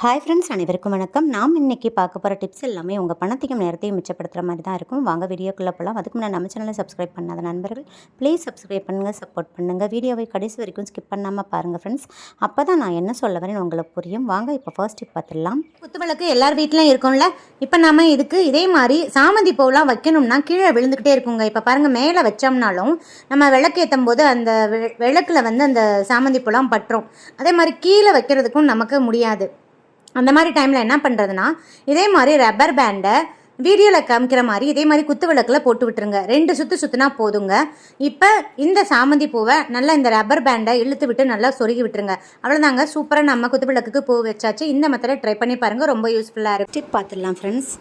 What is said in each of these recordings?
Hi friends அனைவருக்கும் வணக்கம். நாம் இன்னைக்கு பார்க்க போகிற டிப்ஸ் எல்லாமே உங்கள் பணத்தையும் நேரத்தையும் மிச்சப்படுத்துகிற மாதிரி தான் இருக்கும். வாங்க வீடியோக்குள்ளே போகலாம் அதுக்கு முன்னாடி நம்ம சேனலை சப்ஸ்கிரைப் பண்ணாத நண்பர்கள் ப்ளீஸ் சப்ஸ்கிரைப் பண்ணுங்கள் சப்போர்ட் பண்ணுங்கள் வீடியோவை கடைசி வரைக்கும் ஸ்கிப் பண்ணாமல் பாருங்கள் ஃப்ரெண்ட்ஸ் அப்போ தான் நான் என்ன சொல்ல வரேன் உங்களுக்கு புரியும். வாங்க இப்போ ஃபர்ஸ்ட் டிப் பார்த்துடலாம். குத்துவிளக்கு எல்லார் வீட்லையும் இருக்கும்ல? இப்போ நம்ம இதுக்கு இதே மாதிரி சாமந்தி பூவெலாம் வைக்கணும்னா கீழே விழுந்துக்கிட்டே இருக்குங்க. இப்போ பாருங்கள் மேலே வச்சோம்னாலும் நம்ம விளக்கேற்றும் போது அந்த விளக்கில் விளக்குல வந்து அந்த சாமந்தி பூலாம் பட்டுரும். அதே மாதிரி கீழே வைக்கிறதுக்கும் நமக்கு முடியாது. அந்த மாதிரி டைமில் என்ன பண்ணுறதுனா இதே மாதிரி ரப்பர் பேண்டை வீடியோவில் காமிக்கிற மாதிரி இதே மாதிரி குத்து விளக்கில் போட்டு விட்டுருங்க. ரெண்டு சுற்று சுற்றுனா போதுங்க. இப்போ இந்த சாமந்தி பூவை நல்லா இந்த ரப்பர் பேண்டை இழுத்து விட்டு நல்லா சொருகி விட்டுருங்க. அவ்வளோதாங்க சூப்பராக நம்ம குத்து விளக்குக்கு பூ வச்சாச்சு. இந்த மெத்தடை ட்ரை பண்ணி பாருங்கள் ரொம்ப யூஸ்ஃபுல்லாக இருக்கும் டிப் பார்த்துடலாம் ஃப்ரெண்ட்ஸ்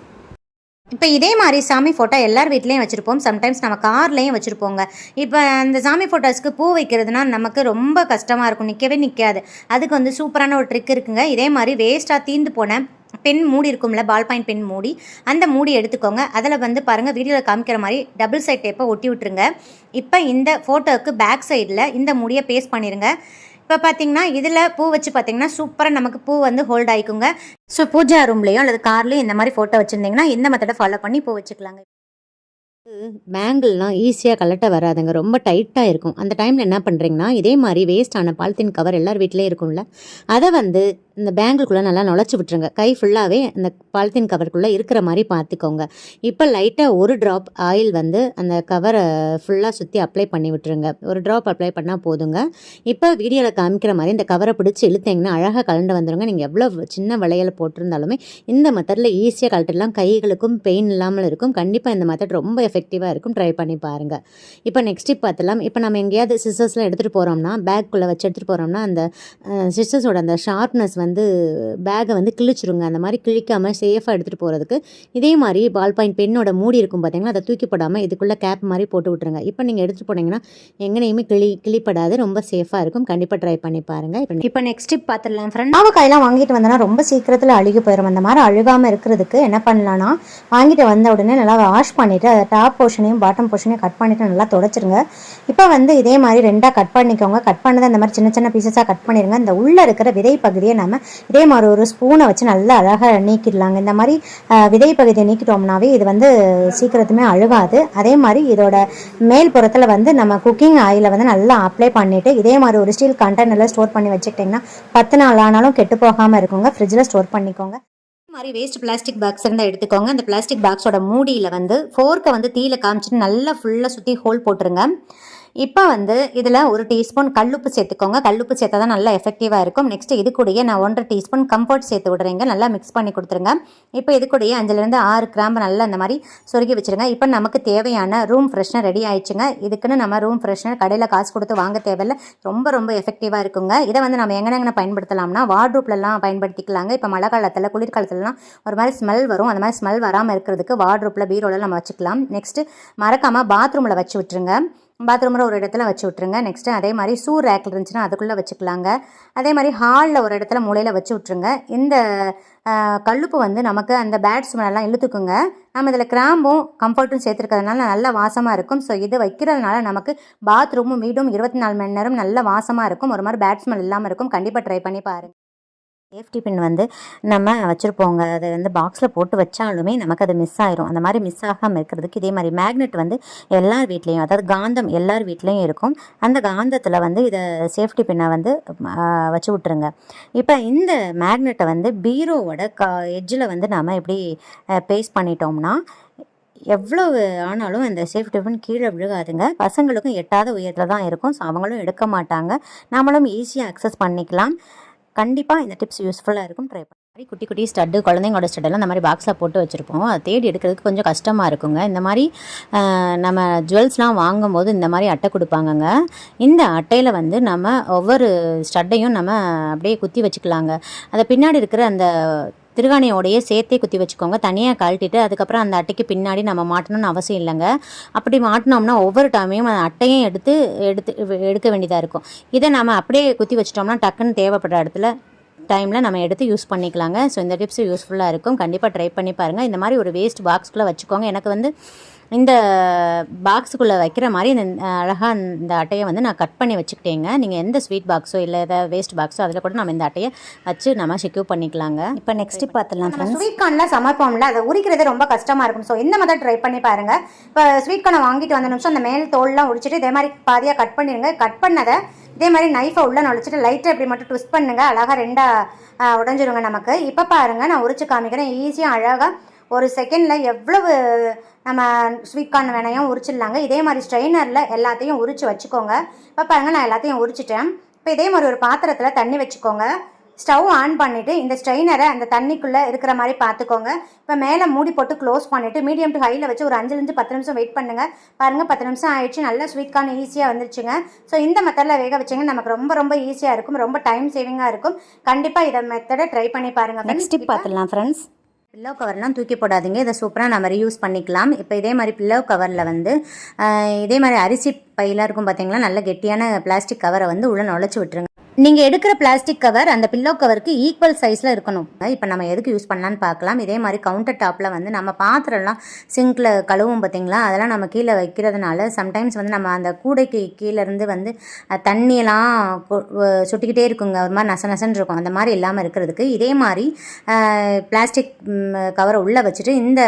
இப்போ இதே மாதிரி சாமி ஃபோட்டோ எல்லார் வீட்லேயும் வச்சுருப்போம். சம்டைம்ஸ் நம்ம கார்லேயும் வச்சுருப்போங்க. இப்போ அந்த சாமி ஃபோட்டோஸ்க்கு பூ வைக்கிறதுனா நமக்கு ரொம்ப கஷ்டமாக இருக்கும். நிற்கவே நிற்காது அதுக்கு வந்து சூப்பரான ஒரு ட்ரிக் இருக்குங்க. இதே மாதிரி வேஸ்ட்டாக தீந்து போன பென் மூடி இருக்கும்ல பால் பாயிண்ட் பென் மூடி. அந்த மூடி எடுத்துக்கோங்க. அதில் வந்து பாருங்கள் வீடியோவில் காமிக்கிற மாதிரி டபுள் சைட் டேப்பை ஒட்டி விட்டுருங்க. இப்போ இந்த ஃபோட்டோவுக்கு பேக் சைடில் இந்த மூடியை பேஸ்ட் பண்ணிடுங்க இப்போ பார்த்தீங்கன்னா இதில் பூ வச்சு பார்த்தீங்கன்னா சூப்பராக நமக்கு பூ வந்து ஹோல்ட் ஆகிக்குங்க ஸோ பூஜா ரூம்லேயோ அல்லது கார்லேயும் இந்த மாதிரி ஃபோட்டோ வச்சுருந்தீங்கன்னா இந்த மெத்தடை ஃபாலோ பண்ணி பூ வச்சுக்கலாங்க. பேங்கிள்லாம் ஈஸியாக கலட்ட வராதுங்க. ரொம்ப டைட்டாக இருக்கும். அந்த டைமில் என்ன பண்ணுறீங்கன்னா இதே மாதிரி வேஸ்டான பாலித்தீன் கவர் எல்லார் வீட்லேயும் இருக்கும்ல. அதை வந்து இந்த பேங்கிள்குள்ளே நல்லா நுழைச்சி விட்டுருங்க. கை ஃபுல்லாகவே அந்த பாலித்தீன் கவருக்குள்ளே இருக்கிற மாதிரி பார்த்துக்கோங்க. இப்போ லைட்டாக ஒரு ட்ராப் ஆயில் வந்து அந்த கவரை ஃபுல்லாக சுற்றி அப்ளை பண்ணி விட்டுருங்க. ஒரு ட்ராப் அப்ளை பண்ணால் போதுங்க. இப்போ வீடியோவில் காமிக்கிற மாதிரி இந்த கவரை பிடிச்சி இழுத்தீங்கன்னா அழகாக கலண்டு வந்துடுங்க நீங்கள் எவ்வளோ சின்ன வளையல் போட்டிருந்தாலுமே இந்த மெத்தடில் ஈஸியாக கழட்டிடலாம். கைகளுக்கும் பெயின் இல்லாமல் இருக்கும். கண்டிப்பாக இந்த மெத்தட் ரொம்ப எஃபெக்டிவாக இருக்கும். ட்ரை பண்ணி பாருங்கள் இப்போ நெக்ஸ்ட் டிப் பார்த்துலாம் இப்போ நம்ம எங்கேயாவது சிஸ்டர்ஸ்லாம் எடுத்துகிட்டு போகிறோம்னா பேக்குள்ளே வச்சு எடுத்துகிட்டு போகிறோம்னா அந்த சிஸ்டர்ஸோட அந்த ஷார்ப்னஸ் வந்து வந்து பேக்கை வந்து கிழிச்சிருங்க. அந்த மாதிரி கிழிக்காமல் சேஃபாக எடுத்துகிட்டு போகிறதுக்கு இதே மாதிரி பால் பாயிண்ட் பெண்ணோட மூடி இருக்கும் பார்த்தீங்களா அதை தூக்கி போடாமல் இதுக்குள்ளே கேப் மாதிரி போட்டு விட்ருங்க இப்போ நீங்கள் எடுத்துகிட்டு போனீங்கன்னா எங்கனையுமே கிளி கிளிப்படாது. ரொம்ப சேஃபாக இருக்கும். கண்டிப்பாக ட்ரை பண்ணி பாருங்கள் இப்போ இப்போ நெக்ஸ்ட் டிப் பார்த்துடலாம் ஃப்ரெண்ட் மாவக்காயெல்லாம் வாங்கிட்டு வந்தோன்னா ரொம்ப சீக்கிரத்தில் அழுகி போயிடும் அந்த மாதிரி அழுகாமல் இருக்கிறதுக்கு என்ன பண்ணலான்னா வாங்கிட்டு வந்த உடனே நல்லா வாஷ் பண்ணிவிட்டு அதை டாப் போர்ஷனையும் பாட்டம் போர்ஷனையும் கட் பண்ணிவிட்டு நல்லா தொடச்சிருங்க. இப்போ வந்து இதே மாதிரி ரெண்டாக கட் பண்ணிக்கோங்க. கட் பண்ணதை இந்த மாதிரி சின்ன சின்ன பீசஸாக கட் பண்ணிடுங்க இந்த உள்ளே இருக்கிற விதை பகுதியை நம்ம இதே மாதிரி ஒரு ஸ்பூனை வச்சு நல்லா அழகாக நீக்கிடலாங்க. இந்த மாதிரி விதை பகுதியை நீக்கிட்டோம்னாவே இது வந்து சீக்கிரத்துமே அழுகாது. அதே மாதிரி இதோட மேல் புறத்தில் வந்து நம்ம குக்கிங் ஆயிலை வந்து நல்லா அப்ளை பண்ணிவிட்டு இதே மாதிரி ஒரு ஸ்டீல் கண்டெய்னரில் ஸ்டோர் பண்ணி வச்சுக்கிட்டிங்கன்னா பத்து நாள் ஆனாலும் கெட்டு போகாமல் இருக்குங்க. ஃப்ரிட்ஜில் ஸ்டோர் பண்ணிக்கோங்க. மாதிரி வேஸ்ட் பிளாஸ்டிக் பாக்ஸ் இருந்தால் எடுத்துக்கோங்க. அந்த பிளாஸ்டிக் பாக்ஸோட மூடியில் வந்து ஃபோர்க்கை வந்து தீயில காமிச்சிட்டு நல்லா ஃபுல்லாக சுற்றி ஹோல் போட்டுருங்க. இப்போ வந்து இதில் ஒரு டீஸ்பூன் கல்லுப்பு சேர்த்துக்கோங்க. கல்லுப்பு சேர்த்தா தான் நல்லா எஃபெக்டிவாக இருக்கும். நெக்ஸ்ட் இது கூடயே நான் ஒன்றரை டீஸ்பூன் கம்ஃபர்ட் சேர்த்து விடுறேங்க. நல்லா மிக்ஸ் பண்ணி கொடுத்துருங்க. இப்போ இது கூடயே அஞ்சுலேருந்து ஆறு கிராம்பு நல்லா இந்த மாதிரி சொருகி வச்சுருங்க. இப்போ நமக்கு தேவையான ரூம் ஃப்ரெஷ்னர் ரெடி ஆயிடுச்சுங்க. இதுக்குன்னு நம்ம ரூம் ஃப்ரெஷ்னர் கடையில் காசு கொடுத்து வாங்க தேவையில்ல. ரொம்ப ரொம்ப எஃபெக்டிவாக இருக்குங்க. இதை வந்து நம்ம எங்கெங்க பயன்படுத்தலாம்னா வார்ட்ரூப்லலாம் பயன்படுத்திக்கலாங்க. இப்போ மழை காலத்தில் குளிர்காலத்துலலாம் ஒரு மாதிரி ஸ்மெல் வரும். அந்த மாதிரி ஸ்மெல் வராமல் இருக்கிறதுக்கு வார்ட்ரூப்பில் பீரோவில் நம்ம வச்சுக்கலாம். நெக்ஸ்ட்டு மறக்காமல் பாத்ரூமில் வச்சு விட்டுருங்க. பாத்ரூமில் ஒரு இடத்துல வச்சு விட்ருங்க நெக்ஸ்ட்டு அதே மாதிரி சூ ரேக்கில் இருந்துச்சுன்னா அதுக்குள்ளே வச்சுக்கலாங்க. அதே மாதிரி ஹாலில் ஒரு இடத்துல மூலையில் வச்சு விட்ருங்க இந்த கழுப்பு கல்லுப்பு வந்து நமக்கு அந்த பேட் ஸ்மெல்லாம் இழுத்துக்குங்க. நம்ம இதில் கிராம்பும் கம்ஃபர்ட்டும் சேர்த்துருக்கிறதுனால நல்ல வாசமாக இருக்கும். ஸோ இது வைக்கிறதுனால நமக்கு பாத்ரூமும் வீடும் இருபத்தி நாலு மணி நேரம் நல்ல வாசமாக இருக்கும். ஒரு மாதிரி பேட் ஸ்மெல் இல்லாமல் இருக்கும். கண்டிப்பாக ட்ரை பண்ணி பாருங்கள் சேஃப்டி பின் வந்து நம்ம வச்சுருப்போங்க. அதை வந்து பாக்ஸில் போட்டு வச்சாலுமே நமக்கு அது மிஸ் ஆயிரும். அந்த மாதிரி மிஸ் ஆகாமல் இருக்கிறதுக்கு இதே மாதிரி மேக்னெட் வந்து எல்லார் வீட்லேயும் அதாவது காந்தம் எல்லார் வீட்லேயும் இருக்கும். அந்த காந்தத்தில் வந்து இதை சேஃப்டி பின்னை வந்து வச்சு விட்ருங்க இப்போ இந்த மேக்னெட்டை வந்து பீரோவோட கா எட்ஜில் வந்து நாம் எப்படி பேஸ்ட் பண்ணிட்டோம்னா எவ்வளவு ஆனாலும் அந்த சேஃப்டி பின் கீழே விழுகாதுங்க. பசங்களுக்கும் எட்டாத உயரத்தில் தான் இருக்கும். ஸோ அவங்களும் எடுக்க மாட்டாங்க. நம்மளும் ஈஸியாக அக்சஸ் பண்ணிக்கலாம். கண்டிப்பாக இந்த டிப்ஸ் யூஸ்ஃபுல்லாக இருக்கும். ட்ரை பண்ணி. குட்டி குட்டி ஸ்டட்டு குழந்தைங்களோட ஸ்டட்டெல்லாம் இந்த மாதிரி பாக்ஸில் போட்டு வச்சுருப்போம். அதை தேடி எடுக்கிறதுக்கு கொஞ்சம் கஷ்டமாக இருக்குங்க. இந்த மாதிரி நம்ம ஜுவல்ஸ்லாம் வாங்கும்போது இந்த மாதிரி அட்டை கொடுப்பாங்கங்க. இந்த அட்டையில் வந்து நம்ம ஒவ்வொரு ஸ்டட்டையும் நம்ம அப்படியே குத்தி வச்சுக்கலாங்க. அதை பின்னாடி இருக்கிற அந்த திருகாணியோடையே சேர்த்தே குத்தி வச்சுக்கோங்க. தனியாக கழட்டிட்டு அதுக்கப்புறம் அந்த அட்டைக்கு பின்னாடி நம்ம மாட்டணும்னு அவசியம் இல்லைங்க. அப்படி மாட்டினோம்னா ஒவ்வொரு டைமையும் அந்த அட்டையும் எடுத்து எடுத்து எடுக்க வேண்டியதாக இருக்கும். இதை நம்ம அப்படியே குத்தி வச்சிட்டோம்னா டக்குன்னு தேவைப்படுற இடத்துல டைமில் நம்ம எடுத்து யூஸ் பண்ணிக்கலாங்க. ஸோ இந்த டிப்ஸ் யூஸ்ஃபுல்லாக இருக்கும். கண்டிப்பாக ட்ரை பண்ணி பாருங்கள் இந்த மாதிரி ஒரு வேஸ்ட் பாக்ஸ்குள்ளே வச்சுக்கோங்க. எனக்கு வந்து இந்த பாக்ஸுக்குள்ளே வைக்கிற மாதிரி இந்த அழகாக இந்த அட்டையை வந்து நான் கட் பண்ணி வச்சுக்கிட்டேங்க. நீங்கள் எந்த ஸ்வீட் பாக்ஸோ இல்லை ஏதாவது வேஸ்ட் பாக்ஸோ அதில் கூட நம்ம இந்த அட்டையை வச்சு நம்ம செக்யூர் பண்ணிக்கலாங்க. இப்போ நெக்ஸ்ட் பார்த்துலாம் ஸ்வீட் கார்னில் சமைப்போம்ல அதை உரிக்கிறது ரொம்ப கஷ்டமாக இருக்கும். ஸோ இந்த மாதிரி ட்ரை பண்ணி பாருங்க. இப்போ ஸ்வீட் கார்னை வாங்கிட்டு வந்த நிமிஷம் அந்த மேல் தோல்லாம் உரிச்சிட்டு இதே மாதிரி பாதியாக கட் பண்ணிடுங்க கட் பண்ணதை இதே மாதிரி நைஃபை உள்ள நுழைச்சிட்டு லைட்டாக இப்படி மட்டும் ட்விஸ்ட் பண்ணுங்க. அழகாக ரெண்டாக உடஞ்சிருங்க நமக்கு. இப்போ பாருங்க நான் உரிச்சு காமிக்கிறேன். ஈஸியாக அழகாக ஒரு செகண்டில் எவ்வளவு நம்ம ஸ்வீட் கார்ன் வேணையும் உரிச்சிடலாங்க. இதே மாதிரி ஸ்ட்ரெயினரில் எல்லாத்தையும் உரிச்சு வச்சுக்கோங்க. இப்போ பாருங்க நான் எல்லாத்தையும் உரிச்சிட்டேன். இப்போ இதே மாதிரி ஒரு பாத்திரத்தில் தண்ணி வச்சுக்கோங்க. ஸ்டவ் ஆன் பண்ணிவிட்டு இந்த ஸ்ட்ரெயினரை அந்த தண்ணிக்குள்ளே இருக்கிற மாதிரி பார்த்துக்கோங்க இப்போ மேலே மூடி போட்டு க்ளோஸ் பண்ணிவிட்டு மீடியம் டு ஹையில் வச்சு ஒரு அஞ்சுலேருந்து பத்து நிமிஷம் வெயிட் பண்ணுங்கள் பாருங்கள் பத்து நிமிஷம் ஆயிடுச்சு. நல்ல ஸ்வீட் கார்ன் ஈஸியாக வந்துருச்சுங்க. ஸோ இந்த மெத்தடில் வேக வச்சிங்க நமக்கு ரொம்ப ரொம்ப ஈஸியாக இருக்கும். ரொம்ப டைம் சேவிங்காக இருக்கும். கண்டிப்பாக இதை மெத்தடை ட்ரை பண்ணி பாருங்கள் நெக்ஸ்ட் டிப் பார்த்துடலாம் ஃப்ரெண்ட்ஸ் பில்லோ கவர்லாம் தூக்கி போடாதீங்க. இதை சூப்பராக நம்ம ரியூஸ் பண்ணிக்கலாம். இப்போ இதே மாதிரி பில்லோ கவரில் வந்து இதே மாதிரி அரிசி பையெல்லாம் இருக்கும் பார்த்தீங்களா நல்ல கெட்டியான பிளாஸ்டிக் கவரை வந்து உள்ளே நுழைச்சி விட்டுருங்க. நீங்கள் எடுக்கிற பிளாஸ்டிக் கவர் அந்த பில்லோ கவருக்கு ஈக்குவல் சைஸில் இருக்கணும். இப்போ நம்ம எதுக்கு யூஸ் பண்ணலான்னு பார்க்கலாம். இதே மாதிரி கவுண்டர் டாப்பில் வந்து நம்ம பாத்திரம்லாம் சிங்கில் கழுவும் பார்த்தீங்களா? அதெல்லாம் நம்ம கீழே வைக்கிறதுனால சம்டைம்ஸ் வந்து நம்ம அந்த கூடைக்கு கீழே இருந்து வந்து தண்ணியெல்லாம் சுட்டிக்கிட்டே இருக்குங்க. ஒரு மாதிரி நச நசன்னு இருக்கும். அந்த மாதிரி இல்லாமல் இருக்கிறதுக்கு இதே மாதிரி பிளாஸ்டிக் கவரை உள்ளே வச்சுட்டு இந்த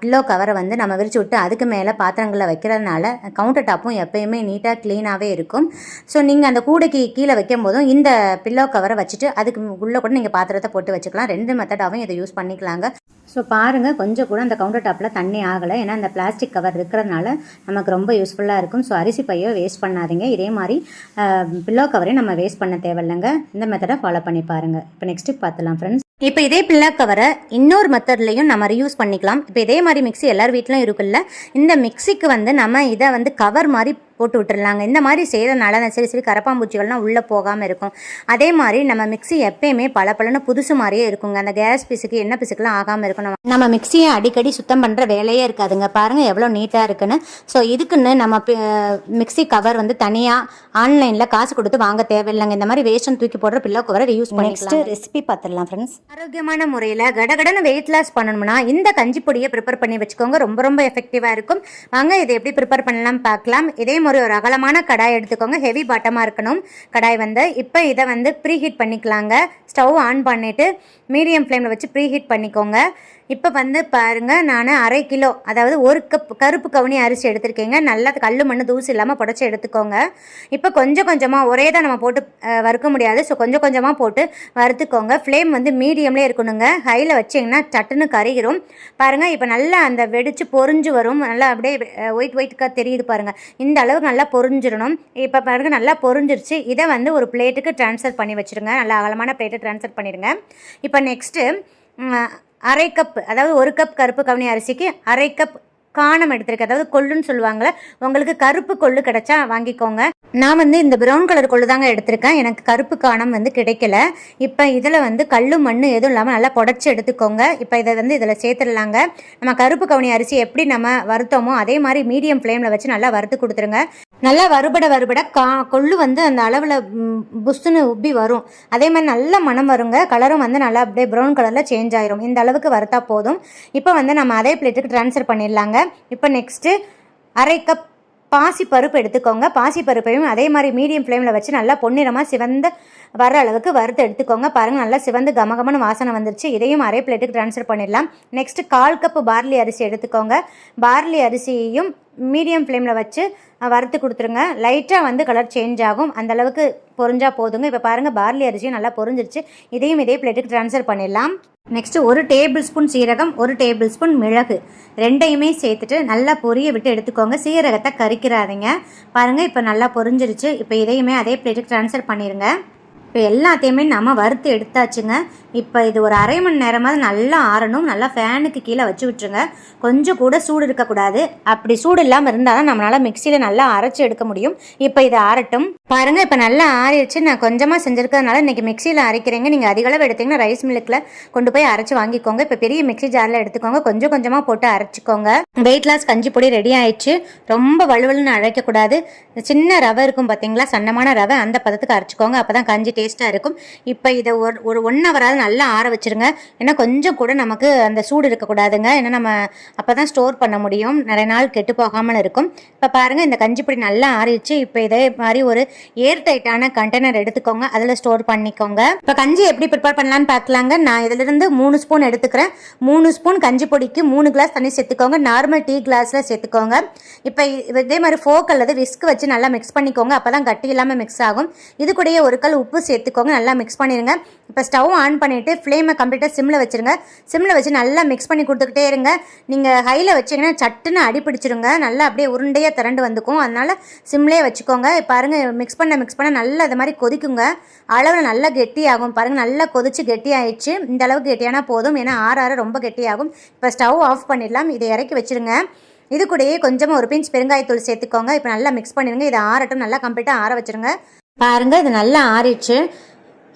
பில்லோ கவரை வந்து நம்ம விரிச்சு விட்டு அதுக்கு மேலே பாத்திரங்களை வைக்கிறதுனால கவுண்டர் டாப்பும் எப்பயுமே நீட்டாக க்ளீனாகவே இருக்கும். ஸோ நீங்கள் அந்த கூடைக்கு கீழே வைக்கும் போதும் இந்த பில்லோ கவரை வச்சுட்டு அதுக்கு உள்ளே கூட நீங்கள் பாத்திரத்தை போட்டு வச்சுக்கலாம். ரெண்டு மெத்தடாகவும் இதை யூஸ் பண்ணிக்கலாங்க. ஸோ பாருங்கள் கொஞ்சம் கூட அந்த கவுண்டர் டாப்பில் தண்ணி ஆகலை. ஏன்னா அந்த பிளாஸ்டிக் கவர் இருக்கிறதுனால நமக்கு ரொம்ப யூஸ்ஃபுல்லாக இருக்கும். ஸோ அரிசி பையோ வேஸ்ட் பண்ணாதீங்க. இதே மாதிரி பில்லோ கவரையும் நம்ம வேஸ்ட் பண்ண தேவையில்லைங்க. இந்த மெத்தடை ஃபாலோ பண்ணி பாருங்கள் இப்போ நெக்ஸ்ட்டு பார்த்துலாம் ஃப்ரெண்ட்ஸ் இப்போ இதே பிள்ளை கவரை இன்னொரு மெத்தட்லையும் நம்ம ரியூஸ் பண்ணிக்கலாம். இப்போ இதே மாதிரி மிக்ஸி எல்லார் வீட்லையும் இருக்குல்ல? இந்த மிக்ஸிக்கு வந்து நம்ம இதை வந்து கவர் மாதிரி போட்டு விட்டுறலாங்க. இந்த மாதிரி செய்கிறதுனால அந்த சரி சரி கரப்பாம்பூச்சிகள்லாம் உள்ளே போகாமல் இருக்கும். அதே மாதிரி நம்ம மிக்ஸி எப்பயுமே பளபளன்னு புதுசு மாதிரியே இருக்குங்க. அந்த கேஸ் பிசுக்கு எண்ணெய் பிசுக்குலாம் ஆகாமல் இருக்கும் நம்ம நம்ம மிக்ஸியை அடிக்கடி சுத்தம் பண்ணுற வேலையே இருக்காதுங்க. பாருங்கள் எவ்வளோ நீட்டாக இருக்குன்னு. ஸோ இதுக்குன்னு நம்ம மிக்ஸி கவர் வந்து தனியாக ஆன்லைனில் காசு கொடுத்து வாங்க தேவையில்லைங்க. இந்த மாதிரி வேஸ்ட்னு தூக்கி போடுற பில்லோ கவரை யூஸ் பண்ணிக்கலாம் ரெசிபி பார்த்துடலாம் ஃப்ரெண்ட்ஸ் ஆரோக்கியமான முறையில் கடகடன்னு வெயிட் லாஸ் பண்ணணும்னா இந்த கஞ்சி பொடியை ப்ரிப்பேர் பண்ணி வச்சுக்கோங்க. ரொம்ப ரொம்ப எஃபெக்டிவாக இருக்கும். வாங்க இதை எப்படி ப்ரிப்பேர் பண்ணலாம் பார்க்கலாம் இதே சேம் ஒரு அகலமான கடாய் எடுத்துக்கோங்க. ஹெவி பாட்டமாக இருக்கணும். கடாய் வந்து இப்போ இதை வந்து ப்ரீ ஹீட் பண்ணிக்கலாங்க. ஸ்டவ் ஆன் பண்ணிவிட்டு மீடியம் ஃப்ளேமில் வச்சு ப்ரீ ஹீட் பண்ணிக்கோங்க. இப்போ வந்து பாருங்கள் நான் அரை கிலோ அதாவது ஒரு கப் கருப்பு கவுனி அரிசி எடுத்திருக்கேங்க. நல்லா கல் மண் தூசி இல்லாமல் புடச்சி எடுத்துக்கோங்க. இப்போ கொஞ்சம் கொஞ்சமாக ஒரே தான் நம்ம போட்டு வறுக்க முடியாது. ஸோ கொஞ்சம் கொஞ்சமாக போட்டு வறுத்துக்கோங்க. ஃப்ளேம் வந்து மீடியம்லேயே இருக்கணுங்க. ஹையில் வச்சிங்கன்னா சட்டுன்னு கருகிரும். பாருங்கள் இப்போ நல்லா அந்த வெடிச்சு பொரிஞ்சு வரும். நல்லா அப்படியே ஒயிட் ஒயிட்டுக்காக தெரியுது பாருங்கள் இந்த அளவுக்கு நல்லா பொரிஞ்சிடணும். இப்போ பாருங்க நல்லா பொரிஞ்சிருச்சு. இதை வந்து ஒரு பிளேட்டுக்கு ட்ரான்ஸ்ஃபர் பண்ணி வச்சுருங்க. நல்லா அகலமான பிளேட்டை ட்ரான்ஸ்ஃபர் பண்ணிடுங்க. இப்போ நெக்ஸ்ட்டு அரை கப் அதாவது ஒரு கப் கருப்பு கவுனி அரிசிக்கு அரை கப் காணம் எடுத்திருக்கேன் அதாவது கொள்ளுன்னு சொல்லுவாங்கள்ல உங்களுக்கு கருப்பு கொள்ளு கிடைச்சா வாங்கிக்கோங்க. நான் வந்து இந்த ப்ரௌன் கலர் கொள்ளு தாங்க எடுத்திருக்கேன். எனக்கு கருப்பு காணம் வந்து கிடைக்கல. இப்போ இதில் வந்து கல்லு மண் எதுவும் இல்லாமல் நல்லா புடச்சி எடுத்துக்கோங்க. இப்போ இதை வந்து இதில் சேர்த்துடலாங்க. நம்ம கருப்பு கவுனி அரிசி எப்படி நம்ம வறுத்தோமோ அதே மாதிரி மீடியம் ஃப்ளேமில் வச்சு நல்லா வறுத்து கொடுத்துருங்க. நல்லா வறுபட வறுபட கா கொள்ளு வந்து அந்த அளவில் புஸ்துன்னு உப்பி வரும். அதே மாதிரி நல்ல மனம் வருங்க. கலரும் வந்து நல்லா அப்படியே ப்ரௌன் கலரில் சேஞ்ச் ஆயிரும். இந்த அளவுக்கு வறுத்தா போதும். இப்போ வந்து நம்ம அதே பிளேட்டுக்கு ட்ரான்ஸ்ஃபர் பண்ணிடலாங்க. இப்போ நெக்ஸ்ட்டு அரை கப் பாசி பருப்பு எடுத்துக்கோங்க. பாசி பருப்பையும் அதே மாதிரி மீடியம் ஃப்ளேமில் வச்சு நல்லா பொன்னிறமாக சிவந்த வர அளவுக்கு வறுத்து எடுத்துக்கோங்க. பாருங்கள் நல்லா சிவந்து கமகமன்னு வாசனை வந்துருச்சு. இதையும் அரை பிளேட்டுக்கு ட்ரான்ஸ்ஃபர் பண்ணிடலாம். நெக்ஸ்ட்டு கால் கப்பு பார்லி அரிசி எடுத்துக்கோங்க. பார்லி அரிசியையும் மீடியம் ஃப்ளேமில் வச்சு வறுத்து கொடுத்துருங்க. லைட்டாக வந்து கலர் சேஞ்ச் ஆகும். அந்த அளவுக்கு போதுங்க. இப்போ பாருங்கள் பார்லி அரிசியும் நல்லா பொறிஞ்சிருச்சு இதையும் இதே பிளேட்டுக்கு ட்ரான்ஸ்ஃபர் பண்ணிடலாம். நெக்ஸ்ட்டு ஒரு டேபிள் ஸ்பூன் சீரகம் ஒரு டேபிள் ஸ்பூன் மிளகு. ரெண்டையுமே சேர்த்துட்டு நல்லா பொரிய விட்டு எடுத்துக்கோங்க. சீரகத்தை கறிக்கிறாதீங்க பாருங்கள் இப்போ நல்லா பொரிஞ்சிருச்சு. இப்போ இதையுமே அதே பிளேட்டுக்கு ட்ரான்ஸ்ஃபர் பண்ணிடுங்க இப்போ எல்லாத்தையுமே நம்ம வறுத்து எடுத்தாச்சுங்க. இப்போ இது ஒரு அரை மணி நேரமாவது நல்லா ஆறணும் நல்லா ஃபேனுக்கு கீழே வச்சு விட்டுருங்க. கொஞ்சம் கூட சூடு இருக்கக்கூடாது அப்படி சூடு இல்லாமல் இருந்தால் தான் நம்மளால் மிக்சியில் நல்லா அரைச்சி எடுக்க முடியும். இப்போ இது ஆறட்டும். பாருங்க இப்போ நல்லா ஆறிடுச்சு. நான் கொஞ்சமாக செஞ்சுருக்கிறதுனால இன்றைக்கி மிக்சியில் அரைக்கிறீங்க. நீங்கள் அதிகளவு எடுத்திங்கன்னா எடுத்தீங்கன்னா ரைஸ் மில்லுக்கில் கொண்டு போய் அரைச்சி வாங்கிக்கோங்க. இப்போ பெரிய மிக்ஸி ஜாரில் எடுத்துக்கோங்க. கொஞ்சம் கொஞ்சமாக போட்டு அரைச்சிக்கோங்க. வெயிட் லாஸ் கஞ்சி பொடி ரெடி ஆயிடுச்சு. ரொம்ப வலுவலுன்னு அழைக்கக்கூடாது சின்ன ரவை இருக்கும் பார்த்தீங்களா சன்னமான ரவை அந்த பதத்துக்கு அரைச்சிக்கோங்க. அப்போ தான் கஞ்சி டேஸ்ட்டாக இருக்கும். இப்போ இதை ஒரு ஒரு ஒன் ஹவராது நல்லா ஆற வச்சிருங்க. ஏன்னா கொஞ்சம் கூட நமக்கு அந்த சூடு இருக்கக்கூடாதுங்க. ஏன்னா நம்ம அப்போ தான் ஸ்டோர் பண்ண முடியும். நிறைய நாள் கெட்டு போகாமல் இருக்கும். இப்போ பாருங்கள் இந்த கஞ்சிப்பொடி நல்லா ஆறிடுச்சு. இப்போ இதே மாதிரி ஒரு ஏர் டைட்டான கண்டெய்னர் எடுத்துக்கோங்க. அதில் ஸ்டோர் பண்ணிக்கோங்க. இப்போ கஞ்சி எப்படி ப்ரிப்பேர் பண்ணலான்னு பார்க்கலாங்க. நான் இதிலிருந்து மூணு ஸ்பூன் எடுத்துக்கிறேன். மூணு ஸ்பூன் கஞ்சி பொடிக்கு மூணு கிளாஸ் தண்ணி சேர்த்துக்கோங்க. நார்மல் டீ கிளாஸில் சேர்த்துக்கோங்க. இப்போ இதே மாதிரி ஃபோக் அல்லது விஸ்க் வச்சு நல்லா மிக்ஸ் பண்ணிக்கோங்க. அப்போ தான் கட்டி இல்லாமல் மிக்ஸ் ஆகும். இது கூடயே ஒரு கல் உப்பு சேர்த்துக்கோங்க. நல்லா மிக்ஸ் பண்ணிடுங்க இப்போ ஸ்டவ் ஆன் பண்ணி பண்ணிவிட்டு ஃப்ளேமை கம்ப்ளீட்டாக சிம்மில் வச்சுருங்க. சிம்மில் வச்சு நல்லா மிக்ஸ் பண்ணி கொடுத்துக்கிட்டே இருங்க. நீங்கள் ஹையில் வச்சிங்கன்னா சட்டுன்னு அடி பிடிச்சிருங்க. நல்லா அப்படியே உருண்டையாக திரண்டு வந்துக்கும். அதனால் சிம்லேயே வச்சுக்கோங்க. பாருங்கள் மிக்ஸ் பண்ண மிக்ஸ் பண்ண நல்லா அது மாதிரி கொதிக்குங்க. அளவில் நல்லா கெட்டியாகும். பாருங்கள் நல்லா கொதிச்சு கெட்டியாயிடுச்சு. இந்த அளவுக்கு கெட்டியானா போதும். ஏன்னா ஆறு ஆற ரொம்ப கெட்டியாகும். இப்போ ஸ்டவ் ஆஃப் பண்ணிடலாம். இதை இறக்கி வச்சுருங்க. இது கூடயே கொஞ்சமாக ஒரு பிஞ்ச் பெருங்காயத்தூள் சேர்த்துக்கோங்க. இப்போ நல்லா மிக்ஸ் பண்ணிடுங்க. இதை ஆறட்டும். நல்லா கம்ப்ளீட்டாக ஆற வச்சுருங்க. பாருங்கள் இது நல்லா ஆறிடுச்சு.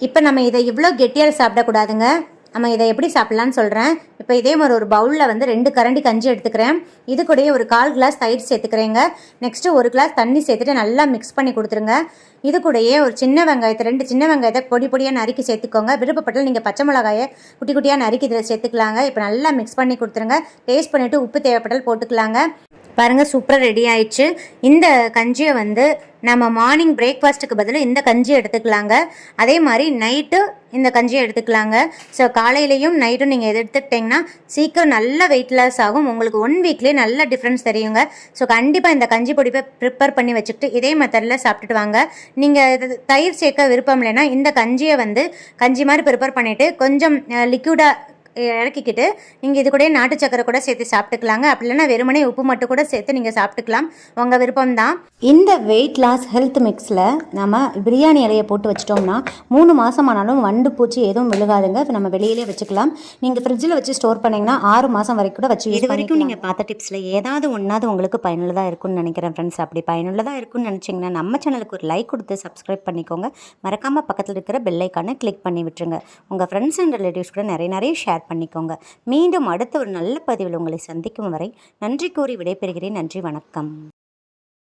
இப்போ நம்ம இதை இவ்வளோ கெட்டியாக சாப்பிடக்கூடாதுங்க. நம்ம இதை எப்படி சாப்பிட்லான்னு சொல்கிறேன் இப்போ இதே மாதிரி ஒரு பவுலில் வந்து ரெண்டு கரண்டி கஞ்சி எடுத்துக்கிறேன். இது கூடயே ஒரு கால் கிளாஸ் தயிர் சேர்த்துக்கிறேங்க. நெக்ஸ்ட்டு ஒரு கிளாஸ் தண்ணி சேர்த்துட்டு நல்லா மிக்ஸ் பண்ணி கொடுத்துருங்க. இது கூடயே ஒரு சின்ன வெங்காயத்தை ரெண்டு சின்ன வெங்காயத்தை பொடி பொடியாக நறுக்கி சேர்த்துக்கோங்க. விருப்பப்பட்டால் நீங்கள் பச்சை மிளகாயை குட்டி குட்டியாக நறுக்கி இதில் சேர்த்துக்கலாங்க. இப்போ நல்லா மிக்ஸ் பண்ணி கொடுத்துருங்க. டேஸ்ட் பண்ணிவிட்டு உப்பு தேவைப்பட்டால் போட்டுக்கலாங்க. பாருங்கள் சூப்பராக ரெடி ஆயிடுச்சு. இந்த கஞ்சியை வந்து நம்ம மார்னிங் பிரேக்ஃபாஸ்ட்டுக்கு பதில் இந்த கஞ்சி எடுத்துக்கலாங்க. அதே மாதிரி நைட்டு இந்த கஞ்சியை எடுத்துக்கலாங்க. ஸோ காலையிலையும் நைட்டும் நீங்கள் எது எடுத்துக்கிட்டிங்கன்னா சீக்கிரம் நல்ல வெயிட் லாஸ் ஆகும். உங்களுக்கு ஒன் வீக்லேயே நல்ல டிஃப்ரென்ஸ் தெரியுங்க. ஸோ கண்டிப்பாக இந்த கஞ்சி பொடிப்பை ப்ரிப்பேர் பண்ணி வச்சுக்கிட்டு இதே மெத்தடில் சாப்பிட்டுட்டு வாங்க. நீங்கள் இது தயிர் சேர்க்க விருப்பம் இல்லைன்னா இந்த கஞ்சியை வந்து கஞ்சி மாதிரி ப்ரிப்பேர் பண்ணிவிட்டு கொஞ்சம் லிக்யூடாக இறக்கிக்கிட்டு நீங்கள் இது கூட நாட்டு சக்கரை கூட சேர்த்து சாப்பிட்டுக்கலாங்க. அப்படி இல்லைன்னா வெறுமனே உப்பு மட்டும் கூட சேர்த்து நீங்கள் சாப்பிட்டுக்கலாம். உங்கள் விருப்பம் தான் இந்த வெயிட் லாஸ் ஹெல்த் மிக்ஸில் நம்ம பிரியாணி இலையை போட்டு வச்சிட்டோம்னா மூணு மாதம் ஆனாலும் வண்டு பூச்சி எதுவும் விழுகாதுங்க. இது நம்ம வெளியிலே வச்சுக்கலாம். நீங்கள் ஃப்ரிட்ஜில் வச்சு ஸ்டோர் பண்ணிங்கன்னா ஆறு மாதம் வரைக்கும் கூட வச்சு இது வரைக்கும் நீங்கள் பார்த்த டிப்ஸில் ஏதாவது ஒன்றாவது உங்களுக்கு பயனுள்ளதாக இருக்கும்னு நினைக்கிறேன் ஃப்ரெண்ட்ஸ் அப்படி பயனுள்ளதாக இருக்கும்னு நினச்சிங்கன்னா நம்ம சேனலுக்கு ஒரு லைக் கொடுத்து சப்ஸ்கிரைப் பண்ணிக்கோங்க. மறக்காமல் பக்கத்தில் இருக்கிற பெல்லைக்கானை கிளிக் பண்ணி விட்டுருங்க. உங்கள் ஃப்ரெண்ட்ஸ் அண்ட் ரிலேட்டிவ்ஸ் கூட நிறைய நிறைய ஷேர் பண்ணிக்கோங்க. மீண்டும் அடுத்த ஒரு நல்ல பதிவில் உங்களை சந்திக்கும் வரை நன்றி கூறி விடைபெறுகிறேன். நன்றி வணக்கம்.